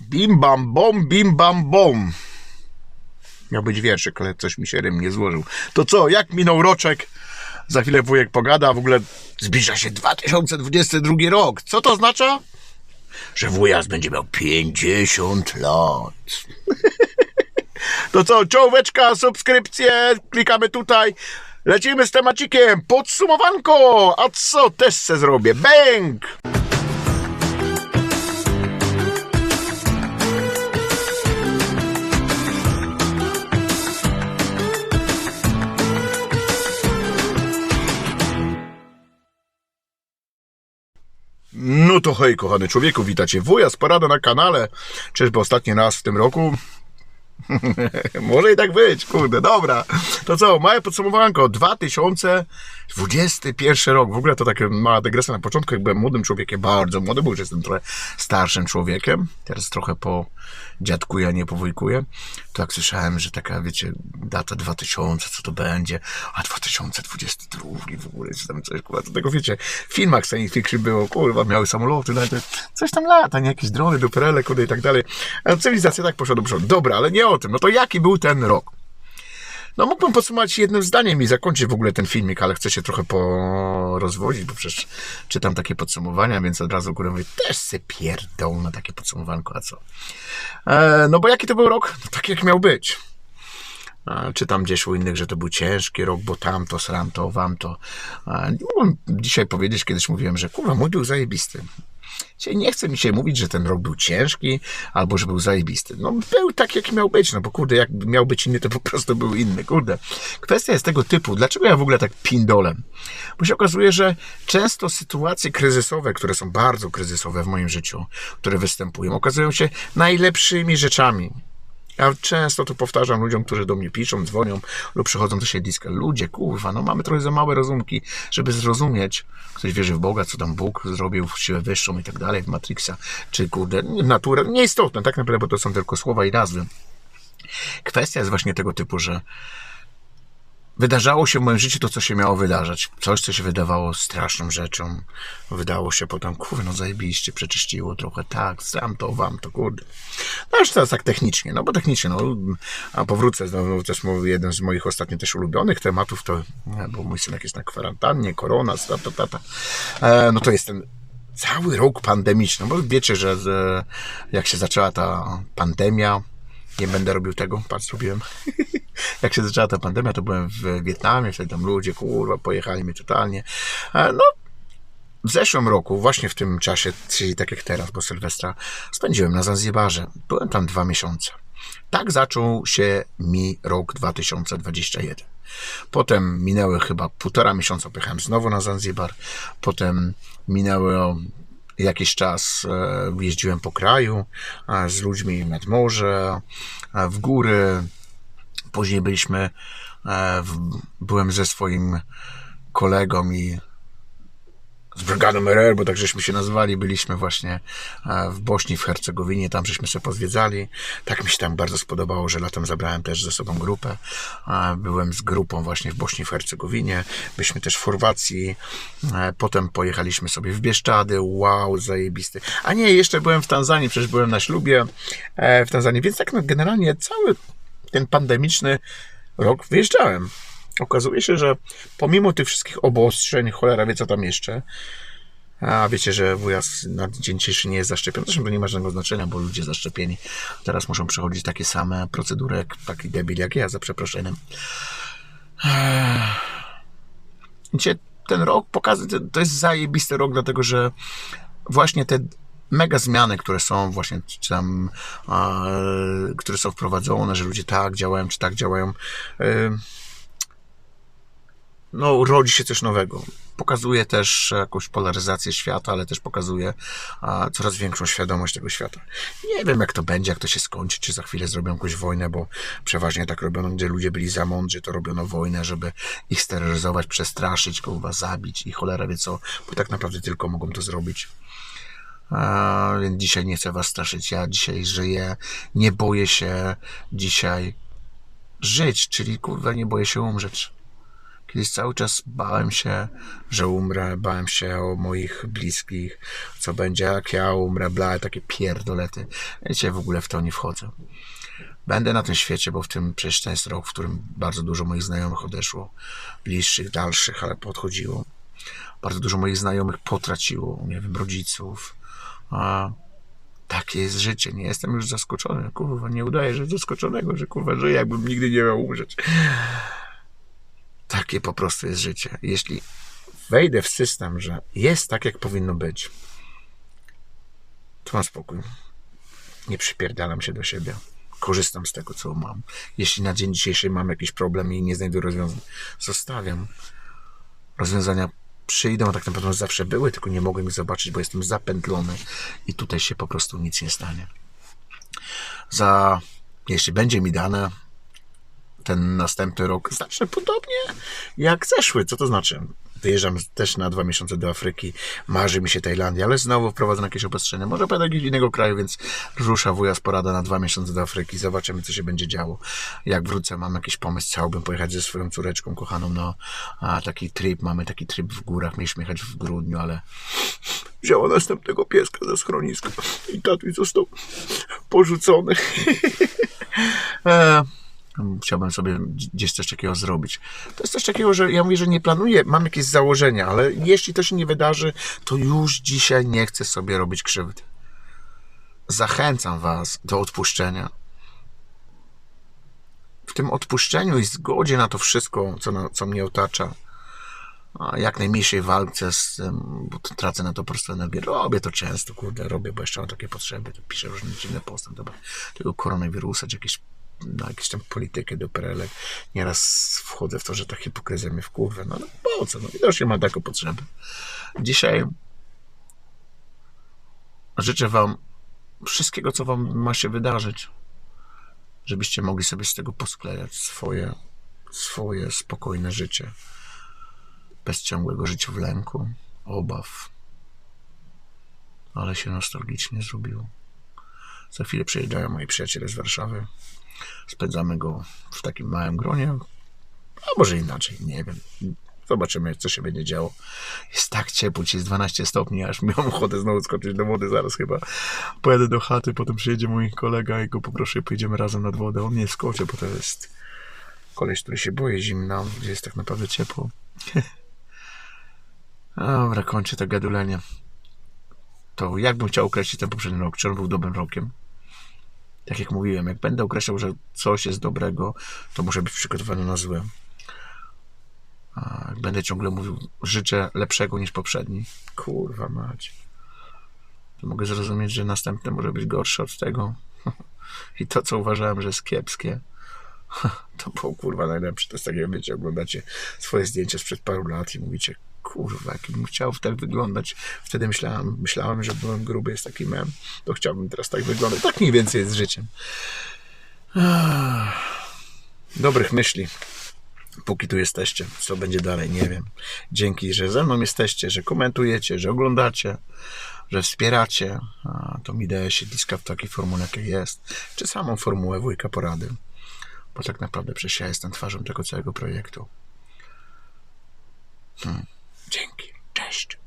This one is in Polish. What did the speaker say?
Bim bam bom, bim bam bom. Miał być wierszyk, ale coś mi się rym nie złożył. To co, jak minął roczek? Za chwilę wujek pogada, w ogóle zbliża się 2022 rok. Co to oznacza? Że wujas będzie miał 50 lat. To co, czołóweczka, subskrypcje, klikamy tutaj. Lecimy z temacikiem, podsumowanko, a co też se zrobię, bęk! To hej, kochany człowieku, witajcie wujas, porada na kanale. Czyżby ostatni raz w tym roku? Może i tak być, kurde, dobra. To co, małe podsumowanko, 2021 rok. W ogóle to takie mała dygresja na początku, jak byłem młodym człowiekiem, bardzo młody, bo już jestem trochę starszym człowiekiem. Teraz trochę po dziadkuję, a nie powojkuję. To jak słyszałem, że taka, wiecie, data 2000, co to będzie, a 2022 w ogóle, czy tam coś, kurwa, to tego, wiecie, w filmach science fiction było, kurwa, miały samoloty, coś tam lata, nie jakieś drony, duperele, kudy i tak dalej. A cywilizacja tak poszła do przodu. Dobra, ale nie o tym. No to jaki był ten rok? No mógłbym podsumować jednym zdaniem i zakończyć w ogóle ten filmik, ale chcę się trochę porozwodzić, bo przecież czytam takie podsumowania, więc od razu górę mówię, też se pierdą na takie podsumowanko, a co? E, no bo jaki to był rok? No tak jak miał być. E, Czytam gdzieś u innych, że to był ciężki rok, bo tamto, sramto, wamto. E, Nie mogłem dzisiaj powiedzieć, kiedyś mówiłem, że kurwa, mój był zajebisty. Nie chce mi się mówić, że ten rok był ciężki, albo że był zajebisty. No był tak, jak miał być, no bo kurde, jak miał być inny, to po prostu był inny, kurde. Kwestia jest tego typu, dlaczego ja w ogóle tak pindolem? Bo się okazuje, że często sytuacje kryzysowe, które są bardzo kryzysowe w moim życiu, które występują, okazują się najlepszymi rzeczami. Ja często to powtarzam ludziom, którzy do mnie piszą, dzwonią lub przychodzą do siedliska. Ludzie, kurwa, no mamy trochę za małe rozumki, żeby zrozumieć. Ktoś wierzy w Boga, co tam Bóg zrobił, w siłę wyższą i tak dalej, w Matrixa, czy kurde, naturę. Nieistotne, tak naprawdę, bo to są tylko słowa i nazwy. Kwestia jest właśnie tego typu, że wydarzało się w moim życiu to, co się miało wydarzać. Coś, co się wydawało straszną rzeczą. Wydało się potem, kurde, no zajebiście, przeczyściło trochę, tak, sam to, wam to, kurde. No już teraz tak technicznie, no bo technicznie, no, a powrócę, znowu też mówię, jeden z moich ostatnio też ulubionych tematów, to, bo mój synek jest na kwarantannie, korona, ta, ta, ta, ta. E, no to jest ten cały rok pandemiczny, bo wiecie, że z, jak się zaczęła ta pandemia, nie będę robił tego, patrz, zrobiłem. Jak się zaczęła ta pandemia, to byłem w Wietnamie, wtedy tam ludzie, kurwa, pojechali mi totalnie. E, No, w zeszłym roku, właśnie w tym czasie, czyli tak jak teraz, bo Sylwestra, spędziłem na Zanzibarze. Byłem tam dwa miesiące. Tak zaczął się mi rok 2021. Potem minęły chyba półtora miesiąca, pojechałem znowu na Zanzibar. Potem minęło jakiś czas, e, jeździłem po kraju e, z ludźmi nad morze, w góry. Później byliśmy, e, byłem ze swoim kolegą i z Brygadą RR, bo tak żeśmy się nazywali, byliśmy właśnie e, w Bośni, w Hercegowinie, tam żeśmy się pozwiedzali. Tak mi się tam bardzo spodobało, że latem zabrałem też ze sobą grupę. E, Byłem z grupą właśnie w Bośni, w Hercegowinie. Byliśmy też w Chorwacji. Potem pojechaliśmy sobie w Bieszczady. Wow, zajebisty. A nie, jeszcze byłem w Tanzanii, przecież byłem na ślubie w Tanzanii, więc tak no, generalnie cały ten pandemiczny rok wyjeżdżałem. Okazuje się, że pomimo tych wszystkich obostrzeń, cholera wie co tam jeszcze, a wiecie, że wujas na dzień dzisiejszy nie jest zaszczepiony. Zresztą to nie ma żadnego znaczenia, bo ludzie zaszczepieni teraz muszą przechodzić takie same procedury jak taki debil jak ja, za przeproszeniem. Wiecie, ten rok pokazuje, to jest zajebisty rok, dlatego że właśnie te mega zmiany, które są właśnie czy tam, które są wprowadzone, że ludzie tak działają, czy tak działają, no, rodzi się coś nowego. Pokazuje też jakąś polaryzację świata, ale też pokazuje a, coraz większą świadomość tego świata. Nie wiem, jak to będzie, jak to się skończy, czy za chwilę zrobią jakąś wojnę, bo przeważnie tak robiono, gdzie ludzie byli za mądrzy, to robiono wojnę, żeby ich steroryzować, przestraszyć, kogoś zabić i cholera wie co, bo tak naprawdę tylko mogą to zrobić. Więc dzisiaj nie chcę was straszyć. Ja dzisiaj żyję, nie boję się dzisiaj żyć, czyli kurwa nie boję się umrzeć Kiedyś cały czas bałem się, że umrę, bałem się o moich bliskich, co będzie jak ja umrę, bla, takie pierdolety. Dzisiaj w ogóle w to nie wchodzę. Będę na tym świecie, bo w tym przecież ten jest rok, w którym bardzo dużo moich znajomych odeszło, bliższych, dalszych, ale podchodziło. Bardzo dużo moich znajomych potraciło, nie wiem, rodziców. A takie jest życie, nie jestem już zaskoczony. Kurwa, nie udaje, że zaskoczonego, że kurwa żyję, jakbym nigdy nie miał umrzeć. Takie po prostu jest życie. Jeśli wejdę w system, że jest tak, jak powinno być, to mam spokój. Nie przypierdalam się do siebie. Korzystam z tego, co mam. Jeśli na dzień dzisiejszy mam jakiś problem i nie znajdę rozwiązań, zostawiam. Rozwiązania przyjdą, tak naprawdę zawsze były, tylko nie mogłem ich zobaczyć, bo jestem zapętlony i tutaj się po prostu nic nie stanie. Za, jeśli będzie mi dane, ten następny rok zacznę podobnie jak zeszły. Co to znaczy? Wyjeżdżam też na dwa miesiące do Afryki, marzy mi się Tajlandia, ale znowu wprowadzę jakieś obostrzenia. Może będę jakiegoś innego kraju, więc rusza wuja porada na dwa miesiące do Afryki. Zobaczymy, co się będzie działo. Jak wrócę, mam jakiś pomysł, chciałbym pojechać ze swoją córeczką kochaną na a, taki trip. Mamy taki trip w górach, mieliśmy jechać w grudniu, ale wzięła następnego pieska ze schroniska i tatuś został porzucony. e, chciałbym sobie gdzieś coś takiego zrobić. To jest coś takiego, że ja mówię, że nie planuję, mam jakieś założenia, ale jeśli to się nie wydarzy, to już dzisiaj nie chcę sobie robić krzywdy. Zachęcam Was do odpuszczenia. W tym odpuszczeniu i zgodzie na to wszystko, co, na, co mnie otacza, a jak najmniejszej walce z tym, bo tracę na to po prostu energię. Robię to często, kurde, robię, bo jeszcze mam takie potrzeby, piszę różne dziwne posty, dobra, tego koronawirusa, czy jakieś na jakąś tam politykę do prelek. Nieraz wchodzę w to, że ta hipokryzja mnie wkurwia. No ale po co? No widocznie mam taką potrzebę. Dzisiaj życzę wam wszystkiego, co wam ma się wydarzyć, żebyście mogli sobie z tego posklejać swoje, swoje spokojne życie. Bez ciągłego życia w lęku, obaw. Ale się nostalgicznie zrobiło. Za chwilę przyjeżdżają moi przyjaciele z Warszawy. Spędzamy go w takim małym gronie. A może inaczej, nie wiem. Zobaczymy, co się będzie działo. Jest tak ciepło, jest 12 stopni, aż miałem ochotę znowu skoczyć do wody. Zaraz chyba pojadę do chaty, potem przyjedzie mój kolega i go poproszę, pojedziemy razem nad wodę. On nie skoczy, bo to jest koleś, który się boje zimna, gdzie jest tak naprawdę ciepło. Dobra, kończę to gadulenie. To jakbym chciał określić ten poprzedni rok, czy on był dobrym rokiem? Tak jak mówiłem, jak będę określał, że coś jest dobrego, to muszę być przygotowany na złe. Jak będę ciągle mówił, życzę lepszego niż poprzedni, kurwa mać, to mogę zrozumieć, że następne może być gorsze od tego. I to, co uważałem, że jest kiepskie, to było kurwa najlepsze. To jest takie, wiecie, oglądacie swoje zdjęcia sprzed paru lat i mówicie, kurwa, jakbym chciał tak wyglądać. Wtedy myślałem, myślałem, że byłem gruby, jest taki mem, to chciałbym teraz tak wyglądać. Tak mniej więcej jest z życiem. Dobrych myśli. Póki tu jesteście, co będzie dalej, nie wiem. Dzięki, że ze mną jesteście, że komentujecie, że oglądacie, że wspieracie. Mi daje siedliska w takiej formule, jakiej jest. Czy samą formułę wujka porady. Bo tak naprawdę przecież ja jestem twarzą tego całego projektu. Hmm. Dzięki. Cześć.